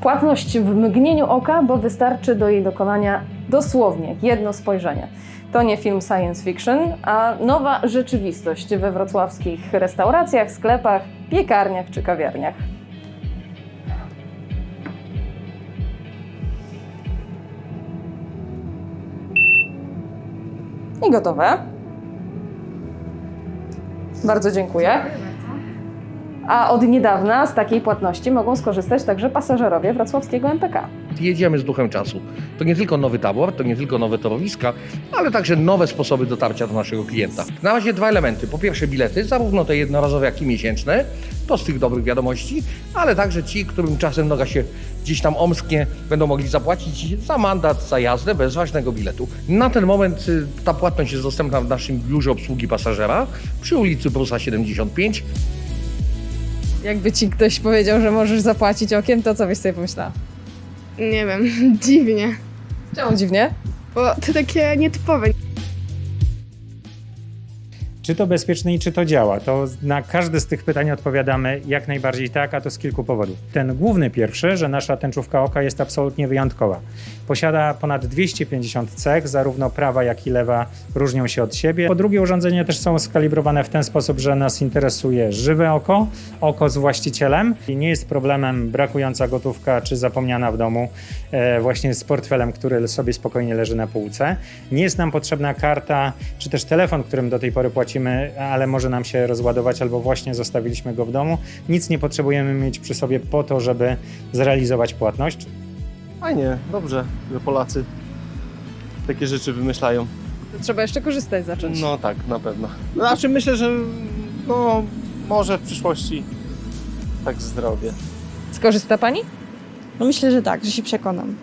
Płatność w mgnieniu oka, bo wystarczy do jej dokonania dosłownie jedno spojrzenie. To nie film science fiction, a nowa rzeczywistość we wrocławskich restauracjach, sklepach, piekarniach czy kawiarniach. I gotowe. Bardzo dziękuję. A od niedawna z takiej płatności mogą skorzystać także pasażerowie wrocławskiego MPK. jedziemy z duchem czasu. To nie tylko nowy tabor, to nie tylko nowe torowiska, ale także nowe sposoby dotarcia do naszego klienta. Na razie dwa elementy. Po pierwsze bilety, zarówno te jednorazowe, jak i miesięczne, to z tych dobrych wiadomości, ale także ci, którym czasem noga się gdzieś tam omsknie, będą mogli zapłacić za mandat, za jazdę bez ważnego biletu. Na ten moment y, ta płatność jest dostępna w naszym biurze obsługi pasażera przy ulicy Prusa 75. Jakby ci ktoś powiedział, że możesz zapłacić okiem, to co byś sobie pomyślała? Nie wiem, dziwnie. Czemu dziwnie? Bo to takie nietypowe. Czy to bezpieczne i czy to działa? To na każde z tych pytań odpowiadamy jak najbardziej tak, a to z kilku powodów. Ten główny pierwszy, że nasza tęczówka oka jest absolutnie wyjątkowa. Posiada ponad 250 cech, zarówno prawa jak i lewa różnią się od siebie. Po drugie, urządzenia też są skalibrowane w ten sposób, że nas interesuje żywe oko, oko z właścicielem i nie jest problemem brakująca gotówka czy zapomniana w domu e, właśnie z portfelem, który sobie spokojnie leży na półce. Nie jest nam potrzebna karta czy też telefon, którym do tej pory płacimy, ale może nam się rozładować albo właśnie zostawiliśmy go w domu. Nic nie potrzebujemy mieć przy sobie po to, żeby zrealizować płatność. Fajnie, dobrze, że Polacy takie rzeczy wymyślają. To trzeba jeszcze korzystać zacząć. No tak, na pewno. Znaczy myślę, że no może w przyszłości tak zrobię. Skorzysta pani? No myślę, że tak, że się przekonam.